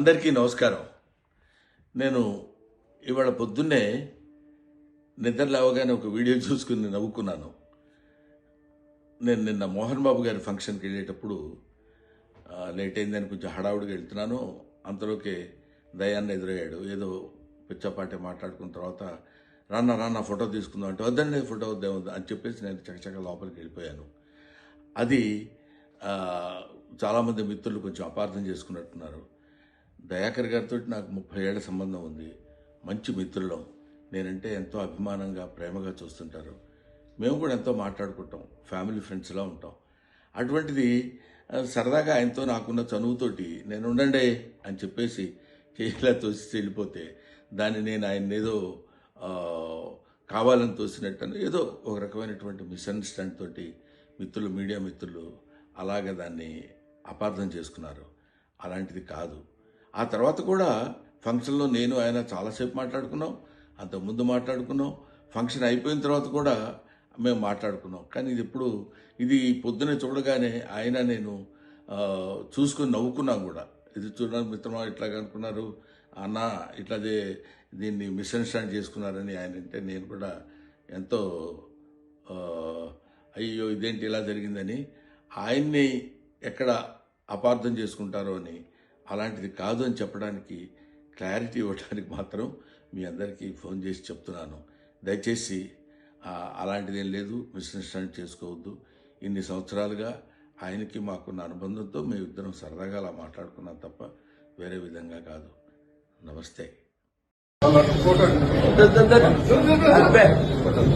అందరికీ నమస్కారం. నేను ఇవాళ పొద్దున్నే నిద్ర లేవగానే ఒక వీడియో చూసుకుని నవ్వుకున్నాను. నేను నిన్న మోహన్ బాబు గారి ఫంక్షన్కి వెళ్ళేటప్పుడు లేట్ అయిందని కొంచెం హడావుడిగా వెళ్తున్నాను. అంతలోకి దయాన్ని ఎదురయ్యాడు. ఏదో పిచ్చపాటి మాట్లాడుకున్న తర్వాత రాన్న రాన్న ఫోటో తీసుకుందాం అంటే వద్దండి ఫోటో వద్దే వద్దు అని చెప్పేసి నేను చకచక లోపలికి వెళ్ళిపోయాను. అది చాలామంది మిత్రులు కొంచెం అపార్థం చేసుకున్నట్టున్నారు. దయాకర్ గారితో నాకు ముప్పై ఏళ్ళ సంబంధం ఉంది. మంచి మిత్రులం. నేనంటే ఎంతో అభిమానంగా ప్రేమగా చూస్తుంటారు. మేము కూడా ఎంతో మాట్లాడుకుంటాం. ఫ్యామిలీ ఫ్రెండ్స్లా ఉంటాం. అటువంటిది సరదాగా ఆయనతో నాకున్న చనువుతోటి నేను ఉండండి అని చెప్పేసి చేయిలా తోసి వెళ్ళిపోతే దాన్ని నేను ఆయన ఏదో కావాలని తోసినట్టు ఏదో ఒక రకమైనటువంటి మిస్అండర్స్టాండ్ తోటి మిత్రులు మీడియా మిత్రులు అలాగే దాన్ని అపార్థం చేసుకున్నారు. అలాంటిది కాదు. ఆ తర్వాత కూడా ఫంక్షన్లో నేను ఆయన చాలాసేపు మాట్లాడుకున్నాం. అంతకుముందు మాట్లాడుకున్నాం. ఫంక్షన్ అయిపోయిన తర్వాత కూడా మేము మాట్లాడుకున్నాం. కానీ ఇది ఇప్పుడు ఇది పొద్దునే చూడగానే ఆయన నేను చూసుకుని చూసుకొని నవ్వుకున్నాం కూడా. ఇది చూడడానికి మిత్రమా ఇట్లా అనుకున్నారు. అన్న ఇట్లాదే దీన్ని మిస్అండర్స్టాండ్ చేసుకున్నారని ఆయన అంటే నేను కూడా ఎంతో అయ్యో ఇదేంటి ఇలా జరిగిందని ఆయన్ని ఎక్కడ అపార్థం చేసుకుంటారో అని అలాంటిది కాదు అని చెప్పడానికి క్లారిటీ ఇవ్వడానికి మాత్రం మీ అందరికీ ఫోన్ చేసి చెప్తున్నాను. దయచేసి అలాంటిదేం లేదు మిస్అండర్స్టాండ్ చేసుకోవద్దు. ఇన్ని సంవత్సరాలుగా ఆయనకి మాకున్న అనుబంధంతో మేమిద్దరం సరదాగా అలా మాట్లాడుకున్నాం తప్ప వేరే విధంగా కాదు. నమస్తే.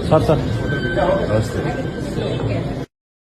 Sir sir. నమస్తే.